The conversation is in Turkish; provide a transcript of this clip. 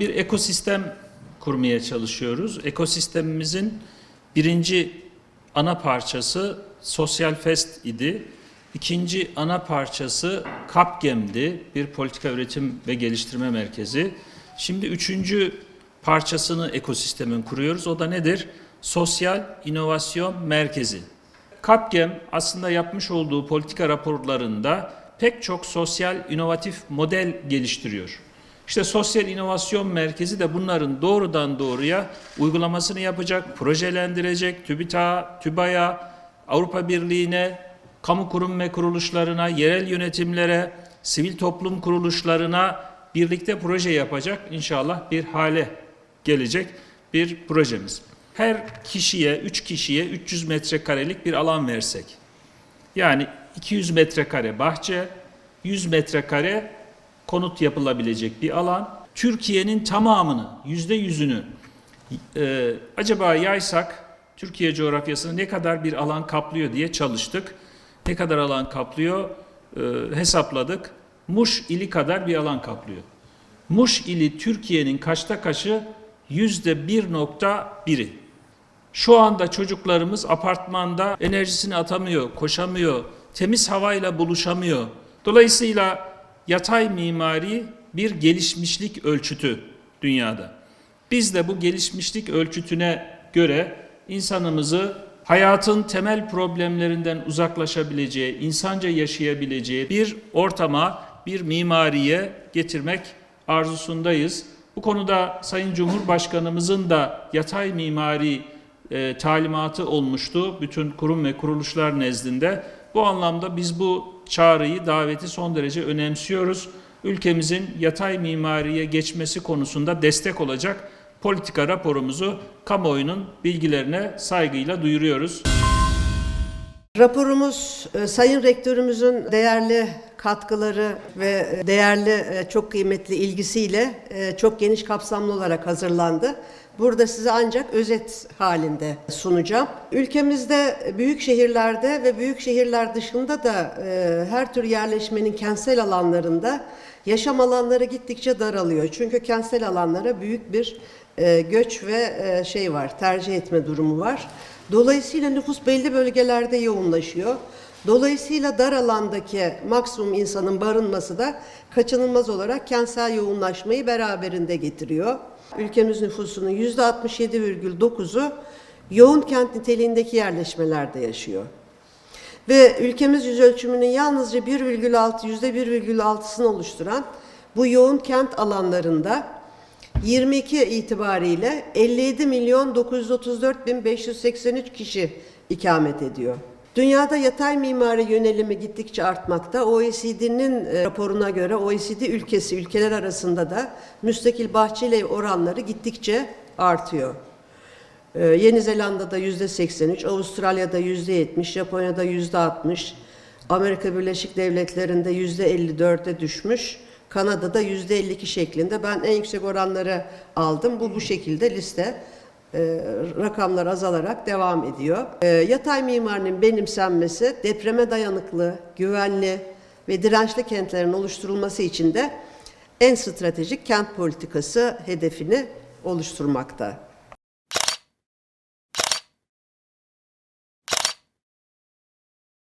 Bir ekosistem kurmaya çalışıyoruz. Ekosistemimizin birinci ana parçası Sosyal Fest idi. İkinci ana parçası Kapgem'di, bir politika üretim ve geliştirme merkezi. Şimdi üçüncü parçasını ekosistemin kuruyoruz. O da nedir? Sosyal İnovasyon Merkezi. Kapgem aslında yapmış olduğu politika raporlarında pek çok sosyal inovatif model geliştiriyor. İşte Sosyal İnovasyon Merkezi de bunların doğrudan doğruya uygulamasını yapacak, projelendirecek, TÜBİTAK'a, TÜBA'ya, Avrupa Birliği'ne, kamu kurum ve kuruluşlarına, yerel yönetimlere, sivil toplum kuruluşlarına birlikte proje yapacak inşallah bir hale gelecek bir projemiz. Her kişiye, 3 kişiye 300 metrekarelik bir alan versek. Yani 200 metrekare bahçe, 100 metrekare konut yapılabilecek bir alan. Türkiye'nin tamamını, yüzde yüzünü e, acaba yaysak Türkiye coğrafyasını ne kadar bir alan kaplıyor diye çalıştık. Ne kadar alan kaplıyor e, hesapladık. Muş ili kadar bir alan kaplıyor. Muş ili Türkiye'nin kaçta kaçı? Yüzde bir nokta biri. Şu anda çocuklarımız apartmanda enerjisini atamıyor, koşamıyor, temiz havayla buluşamıyor. Dolayısıyla yatay mimari bir gelişmişlik ölçütü dünyada. Biz de bu gelişmişlik ölçütüne göre insanımızı hayatın temel problemlerinden uzaklaşabileceği, insanca yaşayabileceği bir ortama, bir mimariye getirmek arzusundayız. Bu konuda Sayın Cumhurbaşkanımızın da yatay mimari e, talimatı olmuştu bütün kurum ve kuruluşlar nezdinde. Bu anlamda biz bu çağrıyı, daveti son derece önemsiyoruz. Ülkemizin yatay mimariye geçmesi konusunda destek olacak politika raporumuzu kamuoyunun bilgilerine saygıyla duyuruyoruz. Raporumuz e, Sayın Rektörümüzün değerli katkıları ve e, değerli e, çok kıymetli ilgisiyle e, çok geniş kapsamlı olarak hazırlandı. Burada size ancak özet halinde sunacağım. Ülkemizde büyük şehirlerde ve büyük şehirler dışında da e, her tür yerleşmenin kentsel alanlarında yaşam alanları gittikçe daralıyor. Çünkü kentsel alanlara büyük bir e, göç ve e, şey var, tercih etme durumu var. Dolayısıyla nüfus belli bölgelerde yoğunlaşıyor. Dolayısıyla dar alandaki maksimum insanın barınması da kaçınılmaz olarak kentsel yoğunlaşmayı beraberinde getiriyor. Ülkemiz nüfusunun %67,9'u yoğun kent niteliğindeki yerleşmelerde yaşıyor. Ve ülkemiz yüz ölçümünün yalnızca 1,6 %1,6'sını oluşturan bu yoğun kent alanlarında 22 itibariyle 57 milyon 934 bin 583 kişi ikamet ediyor. Dünyada yatay mimari yönelimi gittikçe artmakta. OECD'nin e, raporuna göre OECD ülkesi ülkeler arasında da müstakil bahçeli oranları gittikçe artıyor. Ee, Yeni Zelanda'da yüzde 83, Avustralya'da yüzde 70, Japonya'da yüzde 60, Amerika Birleşik Devletleri'nde yüzde 54'e düşmüş, Kanada'da yüzde 52 şeklinde. Ben en yüksek oranları aldım. Bu bu şekilde liste e, rakamlar azalarak devam ediyor. E, yatay mimarinin benimsenmesi, depreme dayanıklı, güvenli ve dirençli kentlerin oluşturulması için de en stratejik kent politikası hedefini oluşturmakta.